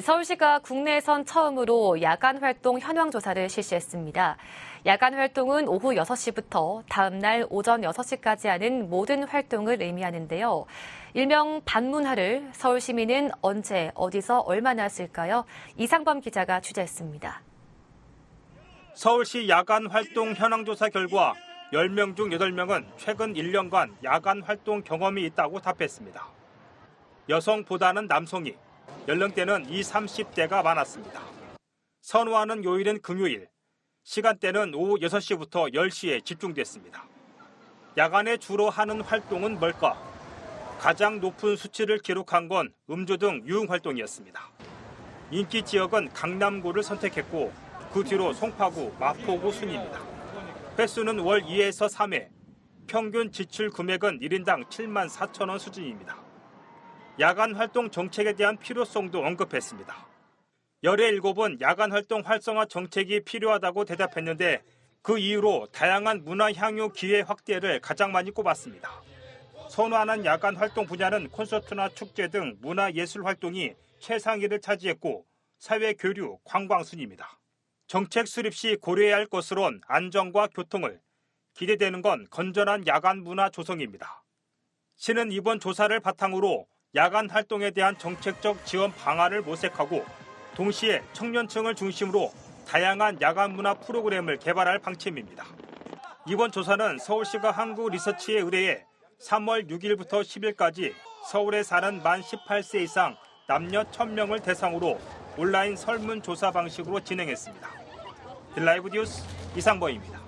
서울시가 국내에선 처음으로 야간 활동 현황 조사를 실시했습니다. 야간 활동은 오후 6시부터 다음 날 오전 6시까지 하는 모든 활동을 의미하는데요. 일명 반문화를 서울 시민은 언제 어디서 얼마나 쓸까요? 이상범 기자가 취재했습니다. 서울시 야간 활동 현황 조사 결과 10명 중 8명은 최근 1년간 야간 활동 경험이 있다고 답했습니다. 여성보다는 남성이 연령대는 20, 30대가 많았습니다. 선호하는 요일은 금요일, 시간대는 오후 6시부터 10시에 집중됐습니다. 야간에 주로 하는 활동은 뭘까? 가장 높은 수치를 기록한 건 음주 등 유흥 활동이었습니다. 인기 지역은 강남구를 선택했고 그 뒤로 송파구, 마포구 순입니다. 횟수는 월 2에서 3회, 평균 지출 금액은 1인당 7만 4천 원 수준입니다. 야간 활동 정책에 대한 필요성도 언급했습니다. 17은 야간 활동 활성화 정책이 필요하다고 대답했는데 그 이유로 다양한 문화 향유 기회 확대를 가장 많이 꼽았습니다. 선호하는 야간 활동 분야는 콘서트나 축제 등 문화 예술 활동이 최상위를 차지했고 사회 교류, 관광 순입니다. 정책 수립 시 고려해야 할 것으론 안전과 교통을 기대되는 건 건전한 야간 문화 조성입니다. 시는 이번 조사를 바탕으로 야간 활동에 대한 정책적 지원 방안을 모색하고 동시에 청년층을 중심으로 다양한 야간 문화 프로그램을 개발할 방침입니다. 이번 조사는 서울시가 한국 리서치에 의뢰해 3월 6일부터 10일까지 서울에 사는 만 18세 이상 남녀 1000명을 대상으로 온라인 설문조사 방식으로 진행했습니다. 딜라이브 뉴스 이상범입니다.